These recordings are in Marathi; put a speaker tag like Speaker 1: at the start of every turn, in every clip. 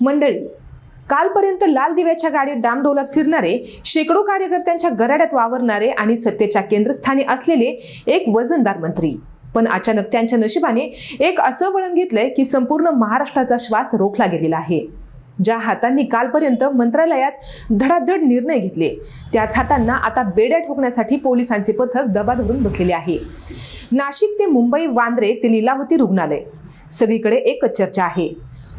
Speaker 1: मंडळी कालपर्यंत लाल दिव्याच्या गाडीत डामडोलात फिरणारे शेकडो कार्यकर्त्यांच्या गराड्यात वावरणारे आणि सत्तेच्या केंद्रस्थानी असलेले एक वजनदार मंत्री. पण अचानक त्यांच्या नशिबाने एक असं वळण घेतलंय की संपूर्ण महाराष्ट्राचा श्वास रोखला गेलेला आहे. ज्या हातांनी कालपर्यंत मंत्रालयात धडाधड निर्णय घेतले त्याच हातांना आता बेड्या ठोकण्यासाठी पोलिसांचे पथक दबा धरून बसलेले आहे. नाशिक ते मुंबई वांद्रे ते लीलावती रुग्णालय. सगळीकडे एकच चर्चा आहे.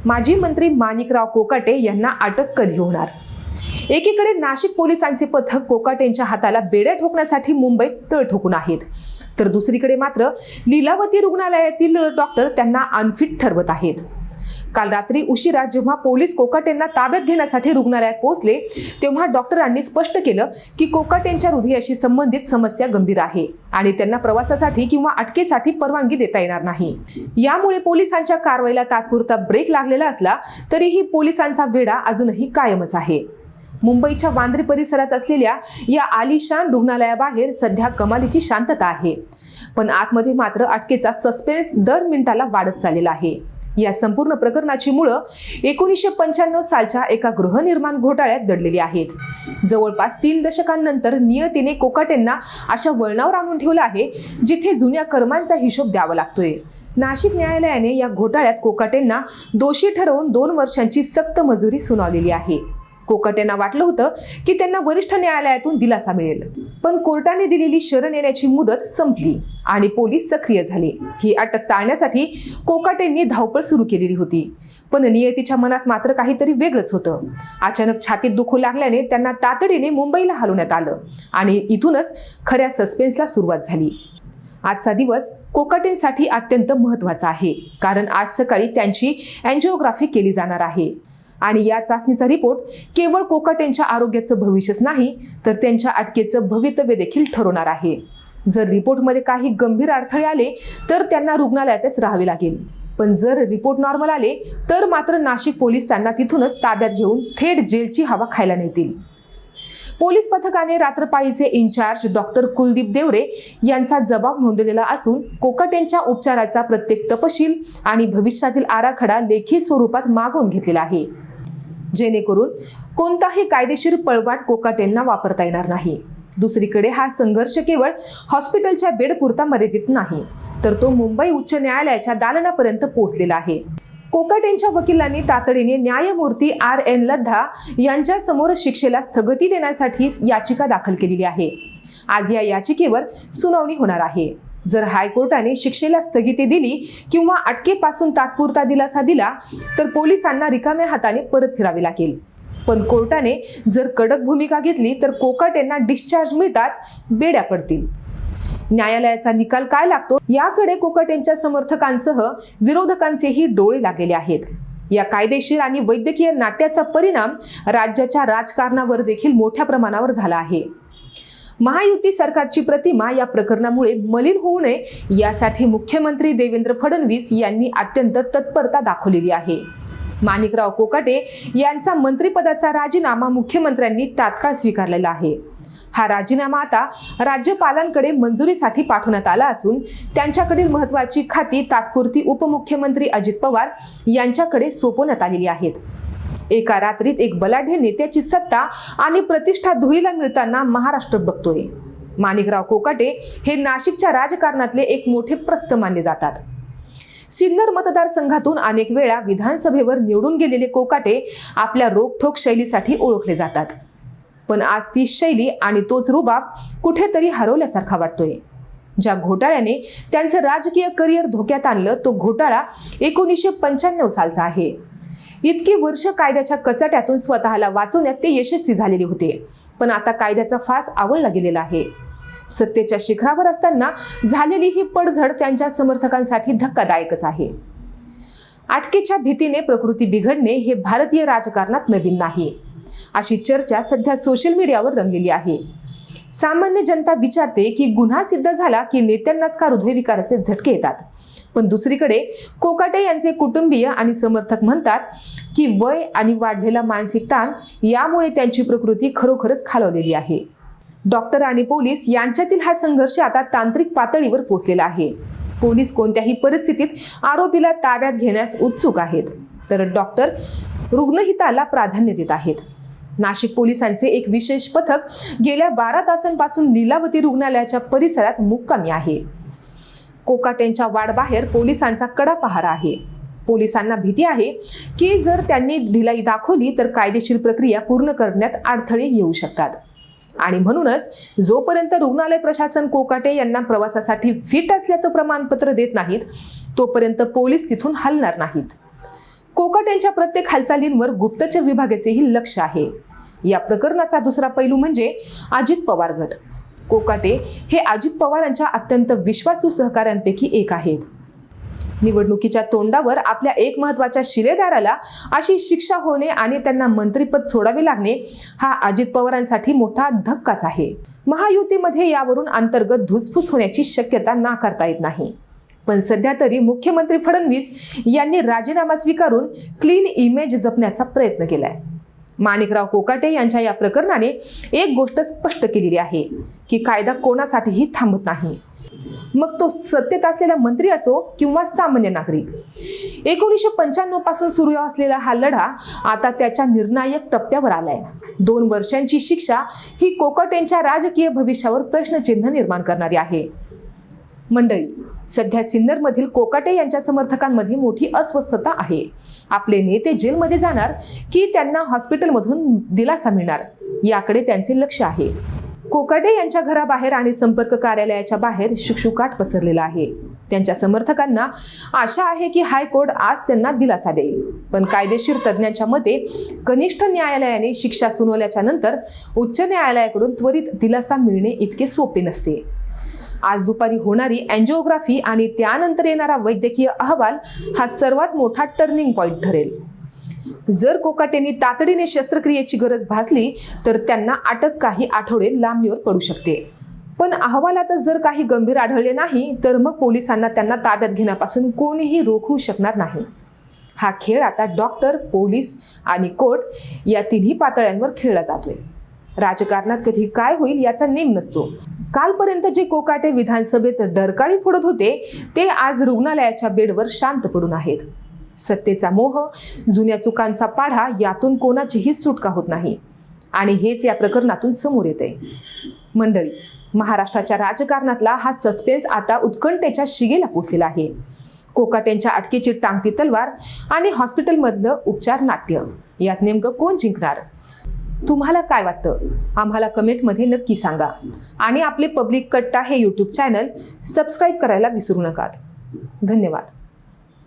Speaker 1: माजी मंत्री माणिकराव कोकाटे यांना अटक कधी होणार? एकीकडे नाशिक पोलिसांचे पथक कोकाटेंच्या हाताला बेड्या ठोकण्यासाठी मुंबईत तळ ठोकून आहेत. तर दुसरीकडे मात्र लीलावती रुग्णालयातील डॉक्टर त्यांना अनफिट ठरवत आहेत. काल रात्री उशिरा जेव्हा पोलीस कोकाटेंना ताब्यात घेण्यासाठी रुग्णालयात पोहोचले तेव्हा डॉक्टरांनी स्पष्ट केलं की कोकाटेंच्या हृदयाशी संबंधित समस्या गंभीर आहे आणि त्यांना प्रवासासाठी किंवा अटकेसाठी परवानगी देता येणार नाही. यामुळे पोलिसांच्या कारवाईला तात्पुरता ब्रेक लागलेला असला तरीही पोलिसांचा वेढा अजूनही कायमच आहे. मुंबईच्या वांद्रे परिसरात असलेल्या या आलिशान रुग्णालयाबाहेर सध्या कमालीची शांतता आहे. पण आतमध्ये मात्र अटकेचा सस्पेन्स दर मिनिटाला वाढत चाललेला आहे. या संपूर्ण प्रकरणाची मुळं एकोणीसशे पंच्याण्णव सालच्या एका गृहनिर्माण घोटाळ्यात दडलेली आहेत. जवळपास तीन दशकांनंतर नियतीने कोकाटेंना अशा वळणावर आणून ठेवलं आहे जिथे जुन्या कर्मांचा हिशोब द्यावा लागतोय. नाशिक न्यायालयाने या घोटाळ्यात कोकाटेंना दोषी ठरवून दोन वर्षांची सक्त मजुरी सुनावलेली आहे. कोकाटेंना वाटलं होतं की त्यांना वरिष्ठ न्यायालयातून दिलासा मिळेल. पण कोर्टाने दिलेली शरण येण्याची मुदत संपली आणि पोलीस सक्रिय झाले. ही अटक टाळण्यासाठी कोकाटेंनी धावपळ सुरू केलेली होती. पण नियतीच्या मनात मात्र काहीतरी वेगळंच होतं. अचानक छातीत दुखू लागल्याने त्यांना तातडीने मुंबईला हलवण्यात आलं आणि इथूनच खऱ्या सस्पेन्सला सुरुवात झाली. आजचा दिवस कोकाटेंसाठी अत्यंत महत्त्वाचा आहे. कारण आज सकाळी त्यांची अँजिओग्राफी केली जाणार आहे. आणि या चाचणीचा रिपोर्ट केवळ कोकाटेंच्या आरोग्याचं भविष्यच नाही तर त्यांच्या अटकेचं भवितव्य देखील ठरवणार आहे. जर रिपोर्टमध्ये काही गंभीर अडथळे आले तर त्यांना रुग्णालयातच राहावे लागेल. पण जर रिपोर्ट नॉर्मल आले तर मात्र नाशिक पोलीस त्यांना तिथूनच ताब्यात घेऊन थेट जेलची हवा खायला नेतील. पोलीस पथकाने रात्रपाळीचे इन्चार्ज डॉक्टर कुलदीप देवरे यांचा जबाब नोंदवलेला असून कोकाटेंच्या उपचाराचा प्रत्येक तपशील आणि भविष्यातील आराखडा लेखी स्वरूपात मागवून घेतलेला आहे. जेणेकरून कोणताही कायदेशीर पळवाट कोकाटेंना वापरता येणार नाही. दुसरीकडे हा संघर्ष केवळ हॉस्पिटलच्या बेडपुरता मर्यादित नाही तर तो मुंबई उच्च न्यायालयाच्या दालनापर्यंत पोहोचलेला आहे. कोकाटेंच्या वकिलांनी तातडीने न्यायमूर्ती आर एन लद्धा यांच्या समोर शिक्षेला स्थगिती देण्यासाठी याचिका दाखल केलेली आहे. आज या याचिकेवर सुनावणी होणार आहे. जर हायकोर्टाने शिक्षेला स्थगिती दिली किंवा अटकेपासून तात्पुरता दिलासा दिला तर पोलिसांना रिकाम्या हाताने परत फिरावे लागेल. पण कोर्टाने जर कडक भूमिका घेतली तर कोकाटेंना डिस्चार्ज मिळताच बेड्या पडतील. न्यायालयाचा निकाल काय लागतो? याकडे कोकाटेंच्या समर्थकांसह विरोधकांचेही डोळे लागलेले आहेत. या कायदेशीर आणि वैद्यकीय नाट्याचा परिणाम राज्याच्या राजकारणावर देखील मोठ्या प्रमाणावर झाला आहे. महायुती सरकारची प्रतिमा या प्रकरणामुळे मलिन होऊ नये यासाठी मुख्यमंत्री देवेंद्र फडणवीस यांनी अत्यंत तत्परता दाखवलेली आहे. माणिकराव कोकाटे यांचा मंत्रिपदाचा राजीनामा मुख्यमंत्र्यांनी तात्काळ स्वीकारलेला आहे. हा राजीनामा आता राज्यपालांकडे मंजुरीसाठी पाठवण्यात आला असून त्यांच्याकडील महत्वाची खाती तात्पुरती उपमुख्यमंत्री अजित पवार यांच्याकडे सोपवण्यात आलेली आहेत. एका रात्रीत एक बलाढ्य नेत्याची सत्ता आणि प्रतिष्ठा धुळीला मिळताना महाराष्ट्र बघतोय. माणिकराव कोकाटे हे नाशिकच्या राजकारणातले एक मोठे प्रस्थ मानले जातात. सिन्नर मतदारसंघातून अनेक वेळा विधानसभेवर निवडून गेलेले कोकाटे आपल्या रोखठोक शैलीसाठी ओळखले जातात. पण आज ती शैली आणि तोच रुबाब कुठेतरी हरवल्यासारखा वाटतोय. ज्या घोटाळ्याने त्यांचं राजकीय करिअर धोक्यात आणलं तो घोटाळा एकोणीसशे पंच्याण्णव सालचा आहे. इतकी वर्ष कायद्याच्या कचाट्यातून स्वतःला वाचवण्यात ते यशस्वी झालेले होते. पण आता कायद्याचा फास आवडला गेलेला आहे. सत्तेच्या शिखरावर असताना झालेली ही पडझड त्यांच्या समर्थकांसाठी धक्कादायकच आहे. अटकेच्या भीतीने प्रकृती बिघडणे हे भारतीय राजकारणात नवीन नाही. अशी चर्चा सध्या सोशल मीडियावर रंगलेली आहे. सामान्य जनता विचारते की गुन्हा सिद्ध झाला की नेत्यांनाच का हृदयविकाराचे झटके येतात? पण दुसरीकडे कोकाटे यांचे कुटुंबीय आणि समर्थक म्हणतात की वय आणि वाढलेला मानसिक ताण यामुळे त्यांची प्रकृती खरोखरच खालवलेली आहे. डॉक्टर आणि पोलीस यांच्यातील हा संघर्ष आता तांत्रिक पातळीवर पोहोचलेला आहे. पोलीस कोणत्याही परिस्थितीत आरोपीला ताब्यात घेण्यास उत्सुक आहेत. तर डॉक्टर रुग्णहिताला प्राधान्य देत आहेत. नाशिक पोलिसांचे एक विशेष पथक गेल्या बारा तासांपासून लीलावती रुग्णालयाच्या परिसरात मुक्कामी आहे. कोकाटेंच्या वाडबाहेर पोलिसांचा कडा पहारा आहे. पोलिसांना भीती आहे की जर त्यांनी ढिलाई दाखवली तर कायदेशीर प्रक्रिया पूर्ण करण्यात अडथळे येऊ शकतात. आणि म्हणूनच जोपर्यंत रुग्णालय प्रशासन कोकाटे यांना प्रवासासाठी फिट असल्याचं प्रमाणपत्र देत नाहीत तोपर्यंत पोलीस तिथून हलणार नाहीत. कोकाटेंच्या प्रत्येक हालचालींवर गुप्तचर विभागाचेही लक्ष आहे. या प्रकरणाचा दुसरा पैलू म्हणजे अजित पवार गट. कोकाटे हे अजित पवारांच्या अत्यंत विश्वासू सहकाऱ्यांपैकी एक आहेत. निवडणुकीच्या तोंडावर आपल्या एक महत्त्वाच्या शिलेदाराला अशी शिक्षा होणे आणि त्यांना मंत्रिपद सोडावे लागणे हा अजित पवारांसाठी मोठा धक्काच आहे. महायुतीमध्ये यावरून अंतर्गत धुसफूस होण्याची शक्यता नाकारता येत नाही. पण सध्या तरी मुख्यमंत्री फडणवीस यांनी राजीनामा स्वीकारून क्लीन इमेज जपण्याचा प्रयत्न केलाय. माणिकराव कोकाटे यांच्या या प्रकरणाने एक गोष्ट स्पष्ट केलेली आहे की कायदा कोणासाठीही थांबत नाही. मग तो सत्तेत असलेला मंत्री असो किंवा सामान्य नागरिक. एकोणीसशे पंच्याण्णवपासून सुरू असलेला हा लढा आता त्याच्या निर्णायक टप्प्यावर आलाय. दोन वर्षांची शिक्षा ही कोकटेंच्या राजकीय भविष्यावर प्रश्नचिन्ह निर्माण करणारी आहे. मंडळी सध्या सिन्नरमधील कोकाटे यांच्या समर्थकांमध्ये मोठी अस्वस्थता आहे. आपले नेते जेलमध्ये जाणार की त्यांना हॉस्पिटलमधून दिलासा मिळणार याकडे त्यांचे लक्ष आहे. कोकाटे यांच्या घराबाहेर आणि संपर्क कार्यालयाच्या बाहेर शुकशुकाट पसरलेला आहे. त्यांच्या समर्थकांना आशा आहे की हायकोर्ट आज त्यांना दिलासा देईल. पण कायदेशीर तज्ज्ञांच्या मते कनिष्ठ न्यायालयाने शिक्षा सुनावल्याच्या नंतर उच्च न्यायालयाकडून त्वरित दिलासा मिळणे इतके सोपे नसते. आज दुपारी होणारी अँजिओग्राफी आणि त्यानंतर येणारा वैद्यकीय अहवाल हा सर्वात मोठा टर्निंग पॉईंट ठरेल. जर कोकाटेंनी तातडीने शस्त्रक्रियेची गरज भासली तर त्यांना अटक काही आठवडे लांबणीवर पडू शकते. पण अहवालातच जर काही गंभीर आढळले नाही तर मग पोलिसांना त्यांना ताब्यात घेण्यापासून कोणीही रोखू शकणार नाही. हा खेळ आता डॉक्टर पोलीस आणि कोर्ट या तिन्ही पातळ्यांवर खेळला जातोय. राजकारणात कधी काय होईल याचा नेम नसतो. कालपर्यंत जे कोकाटे विधानसभेत डरकाळी फोडत होते ते आज रुग्णालयाच्या बेडवर शांत पडून आहेत. सत्तेचा मोह जुन्या चुकांचा पाढा यातून कोणाचीही सुटका होत नाही. आणि हेच या प्रकरणातून समोर येते. मंडळी महाराष्ट्राच्या राजकारणातला हा सस्पेन्स आता उत्कंठेच्या शिगेला पोचलेला आहे. कोकाटेंच्या अटकेची टांगती तलवार आणि हॉस्पिटलमधलं उपचार नाट्य. यात नेमकं कोण जिंकणार? तुम्हाला काय वाटतं? आम्हाला कमेंटमध्ये नक्की सांगा. आणि आपले पब्लिक कट्टा हे यूट्यूब चॅनल सबस्क्राईब करायला विसरू नका धन्यवाद.